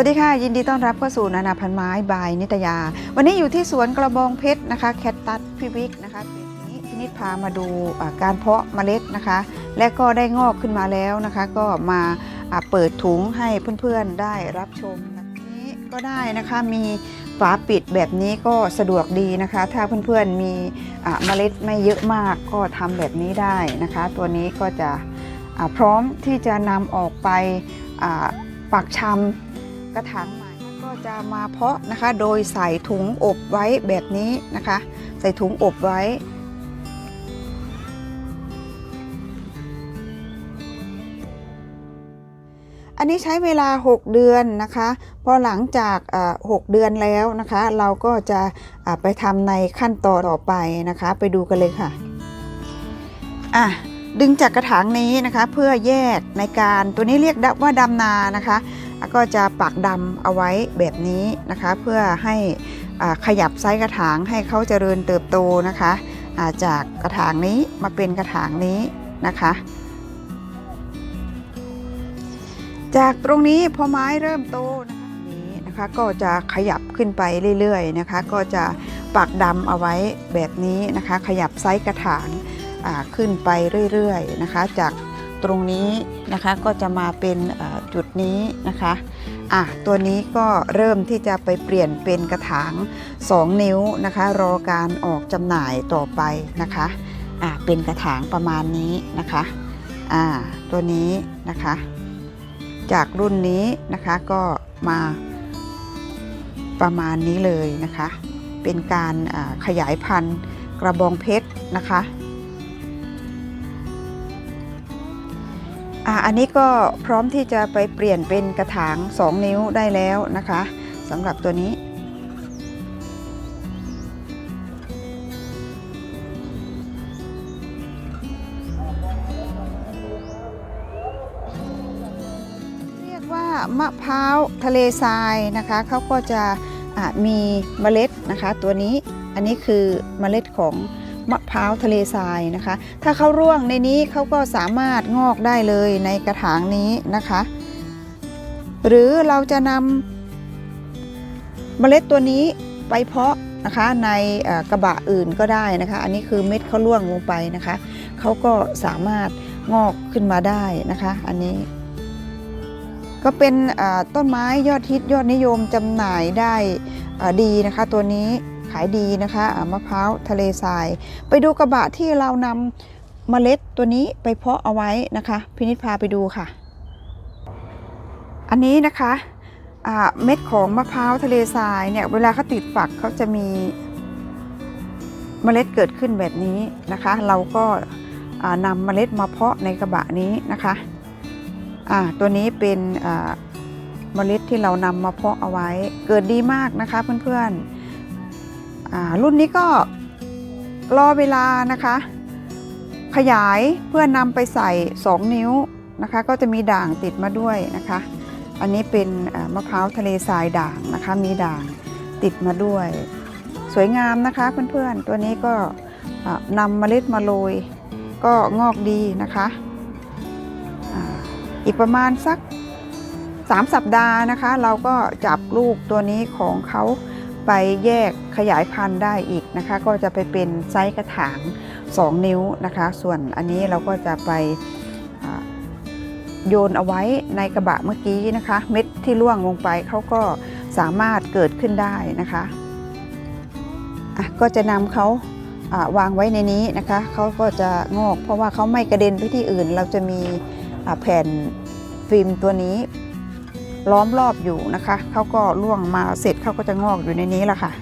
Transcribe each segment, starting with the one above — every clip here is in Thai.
สวัสดีค่ะ ยินดีต้อนรับเข้าสู่นานาพันไม้บายนิตยา วันนี้อยู่ที่สวนกระบองเพชรนะคะแคตตัสพิวิกนะคะปีนี้พินิจพามาดูการเพาะเมล็ดนะคะ และก็ได้งอกขึ้นมาแล้วนะคะ ก็มาเปิดถุงให้เพื่อนๆได้รับชมแบบนี้ก็ได้นะคะมีฝาปิดแบบนี้ก็สะดวกดีนะคะ ถ้าเพื่อนๆมีอ่าเมล็ดไม่เยอะมากก็ทำแบบนี้ได้นะคะ ตัวนี้ก็จะพร้อมที่จะนำออกไปปักชำ ระถางใหม่ก็จะมาเพาะนะคะโดยใส่ถุงอบไว้แบบนี้นะคะ ใส่ถุงอบไว้ อันนี้ใช้เวลา 6 เดือนนะคะพอหลังจากอ่า6เดือนแล้วนะคะ เราก็จะไปทำในขั้นตอนต่อไปนะคะ ไปดูกันเลยค่ะอะดึงจากกระถางนี้นะคะเพื่อแยกในการตัวนี้เรียกว่าดำนานะคะ ก็จะปักดำเอาไว้แบบนี้นะคะ เพื่อให้ขยับไซส์กระถางให้เขาเจริญเติบโตนะคะาจากกระถางนี้มาเป็นกระถางนี้นะคะ จากตรงนี้พอไม้เริ่มโตนะคะนี้นะคะก็จะขยับขึ้นไปเรื่อยๆนะคะ ก็จะปักดำเอาไว้แบบนี้นะคะ ขยับไซส์กระถางขึ้นไปเรื่อยๆนะคะ จาก ตรงนี้นะคะก็จะมาเป็นจุดนี้นะคะอะตัวนี้ก็เริ่มที่จะไปเปลี่ยนเป็นกระถาง 2 นิ้วนะคะ รอการออกจำหน่ายต่อไปนะคะอะเป็นกระถางประมาณนี้นะคะอ่าตัวนี้นะคะ จากรุ่นนี้นะคะก็มาประมาณนี้เลยนะคะ เป็นการขยายพันธุ์กระบองเพชรนะคะ อ่าอันนี้ก็พร้อมที่จะไปเปลี่ยนเป็นกระถาง 2 นิ้วได้แล้วนะคะสำหรับตัวนี้ เรียกว่ามะพร้าวทะเลทรายนะคะเขาก็จะะมีเมล็ดนะคะตัวนี้อันนี้คือเมล็ดของ มะพร้าวทะเลทรายนะคะ ถ้าเขาร่วงในนี้เขาก็สามารถงอกได้เลยในกระถางนี้นะคะ หรือเราจะนำเมล็ดตัวนี้ไปเพาะนะคะในกระบะอื่นก็ได้นะคะ อันนี้คือเม็ดเขาร่วงลงไปนะคะเขาก็สามารถงอกขึ้นมาได้นะคะ อันนี้ ก็เป็นต้นไม้ยอดฮิตยอดนิยมจำหน่ายได้ดีนะคะ ตัวนี้ ขายดีนะคะมะพร้าวทะเลทราย ไปดูกระบะที่เรานำเมล็ดตัวนี้ไปเพาะเอาไว้นะคะ พินิจพาไปดูค่ะ อันนี้นะคะเม็ดของมะพร้าวทะเลทรายเนี่ยเวลาเขาติดฝักเขาจะมีเมล็ดเกิดขึ้นแบบนี้นะคะ เราก็นำเมล็ดมาเพาะในกระบะนี้นะคะตัวนี้เป็นเมล็ดที่เรานำมาเพาะเอาไว้ เกิดดีมากนะคะเพื่อนๆ รุ่นนี้ก็รอเวลานะคะ ขยายเพื่อนำไปใส่ 2 นิ้วนะคะ ก็จะมีด่างติดมาด้วยนะคะ อันนี้เป็นมะพร้าวทะเลทรายด่างนะคะ มีด่างติดมาด้วย สวยงามนะคะเพื่อนๆ ตัวนี้ก็นำเมล็ดมาโรยก็งอกดีนะคะอีกประมาณสัก 3 สัปดาห์นะคะ เราก็จับลูกตัวนี้ของเขา ไปแยกขยายพันธุ์ได้อีกนะคะ ก็จะไปเป็นไซส์กระถาง 2 นิ้วนะคะ ส่วนอันนี้เราก็จะไปโยนเอาไว้ในกระบะเมื่อกี้นะคะ เม็ดที่ร่วงลงไปเขาก็สามารถเกิดขึ้นได้นะคะอะก็จะนำเขาวางไว้ในนี้นะคะเขาก็จะงอกเพราะว่าเขาไม่กระเด็นไปที่อื่น เราจะมีแผ่นฟิล์มตัวนี้ ล้อมรอบอยู่นะคะเขาก็ล่วงมาเสร็จเขาก็จะงอกอยู่ในนี้แหละค่ะ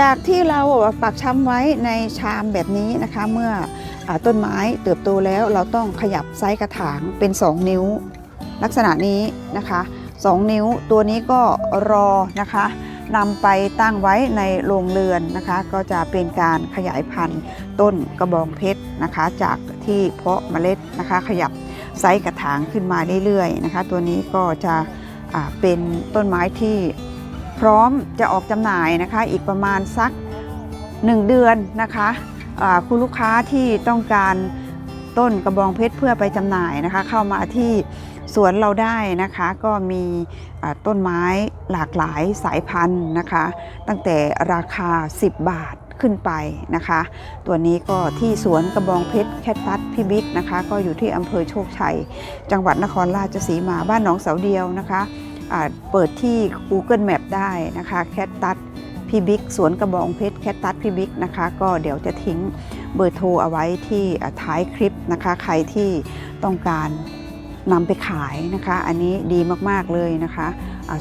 จากที่เราปักช้ำไว้ในชามแบบนี้นะคะ เมื่ออต้นไม้เติบโตแล้วเราต้องขยับไซส์กระถางเป็น 2 นิ้ว ลักษณะนี้นะคะ 2 นิ้วตัวนี้ก็รอนะคะนำไปตั้งไว้ในโรงเรือนนะคะ ก็จะเป็นการขยายพันธุ์ต้นกระบองเพชรนะคะ จากที่เพาะเมล็ดนะคะขยับ ไซส์กระถางขึ้นมาเรื่อยๆนะคะ ตัวนี้ก็จะเป็นต้นไม้ที่พร้อมจะออกจำหน่ายนะคะ อีกประมาณสัก 1 เดือนนะคะคุณลูกค้าที่ต้องการต้นกระบองเพชรเพื่อไปจำหน่ายนะคะ เข้ามาที่สวนเราได้นะคะ ก็มีต้นไม้หลากหลายสายพันธุ์นะคะ ตั้งแต่ราคา 10 บาท ขึ้นไปนะคะ ตัวนี้ก็ที่สวนกระบองเพชรแคทตัสพี่บิ๊กนะคะ ก็อยู่ที่อำเภอโชคชัย จังหวัดนครราชสีมาบ้านหนองเสาเดียวนะคะเปิดที่ Google Map ได้นะคะแคทตัสพี่บิ๊กสวนกระบองเพชรแคทตัสพี่บิ๊กนะคะก็เดี๋ยวจะทิ้งเบอร์โทรเอาไว้ที่ท้ายคลิปนะคะ ใครที่ต้องการนำไปขายนะคะ อันนี้ดีมากๆเลยนะคะ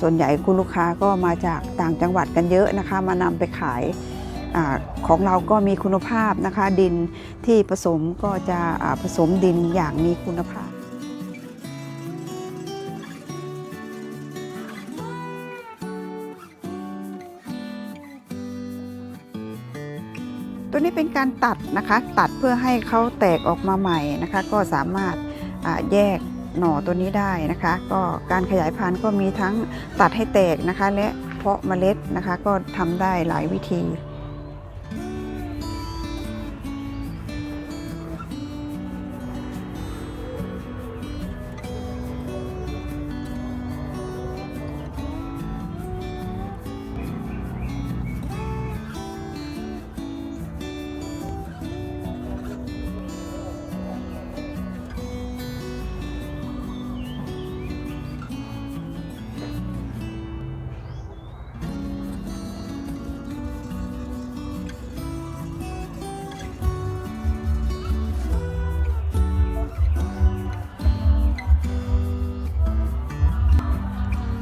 ส่วนใหญ่คุณลูกค้าก็มาจากต่างจังหวัดกันเยอะนะคะ มานำไปขาย อของเราก็มีคุณภาพนะคะ ดินที่ผสมก็จะผสมดินอย่างมีคุณภาพตัวนี้เป็นการตัดนะคะ ตัดเพื่อให้เขาแตกออกมาใหม่นะคะ ก็สามารถแยกหน่อตัวนี้ได้นะคะ ก็การขยายพันธุ์ก็มีทั้งตัดให้แตกนะคะ และเพาะเมล็ดนะคะ ก็ทำได้หลายวิธี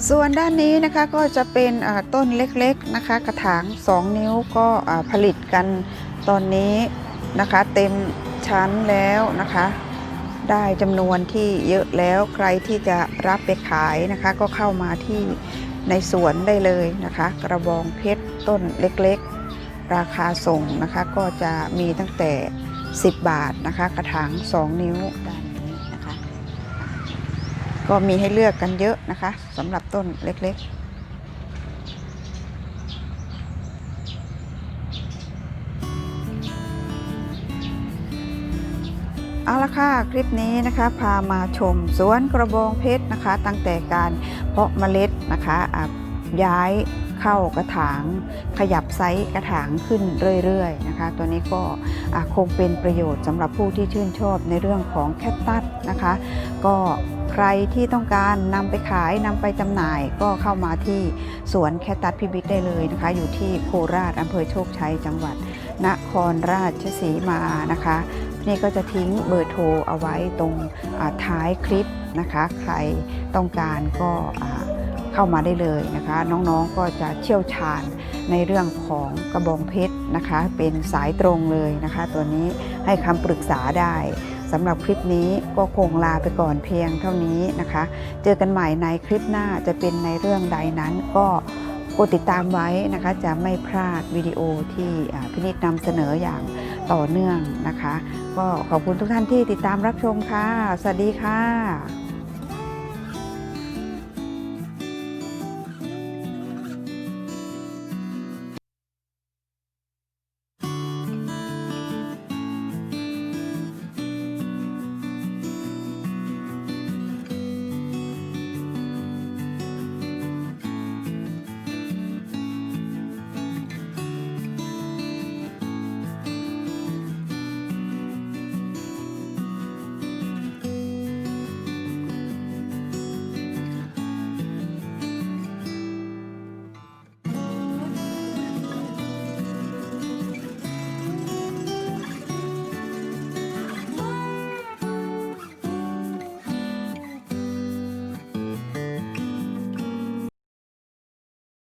ส่วนด้านนี้นะคะก็จะเป็นต้นเล็กๆนะคะกระถาง 2 นิ้วก็ผลิตกันตอนนี้นะคะเต็มชั้นแล้วนะคะ ได้จำนวนที่เยอะแล้วใครที่จะรับไปขายนะคะ ก็เข้ามาที่ในสวนได้เลยนะคะ กระบองเพชรต้นเล็กๆ ราคาส่งนะคะก็จะมีตั้งแต่ 10 บาทนะคะ กระถาง 2 นิ้วด้านนี้ ก็มีให้เลือกกันเยอะนะคะสำหรับต้นเล็กๆเอาละค่ะ คลิปนี้นะคะพามาชมสวนกระบองเพชรนะคะ ตั้งแต่การเพาะเมล็ดนะคะะย้ายเข้ากระถาง ขยับไซส์กระถางขึ้นเรื่อยๆนะคะ ตัวนี้ก็คงเป็นประโยชน์สำหรับผู้ที่ชื่นชอบในเรื่องของแคคตัสนะคะ ก็ ใครที่ต้องการนำไปขายนำไปจำหน่ายก็เข้ามาที่สวนแคตัสพิบิกได้เลยนะคะ อยู่ที่โคราชอำเภอโชคชัยจังหวัด นครราชสีมานะคะ นี่ก็จะทิ้งเบอร์โทรเอาไว้ตรงท้ายคลิปนะคะ ใครต้องการก็เข้ามาได้เลยนะคะ น้องๆก็จะเชี่ยวชาญในเรื่องของกระบองเพชรนะคะ เป็นสายตรงเลยนะคะ ตัวนี้ให้คำปรึกษาได้ สำหรับคลิปนี้ก็คงลาไปก่อนเพียงเท่านี้นะคะ เจอกันใหม่ในคลิปหน้าจะเป็นในเรื่องใดนั้นก็กดติดตามไว้นะคะ จะไม่พลาดวิดีโอที่อ่าพินิจนำเสนออย่างต่อเนื่องนะคะ ก็ขอบคุณทุกท่านที่ติดตามรับชมค่ะ สวัสดีค่ะ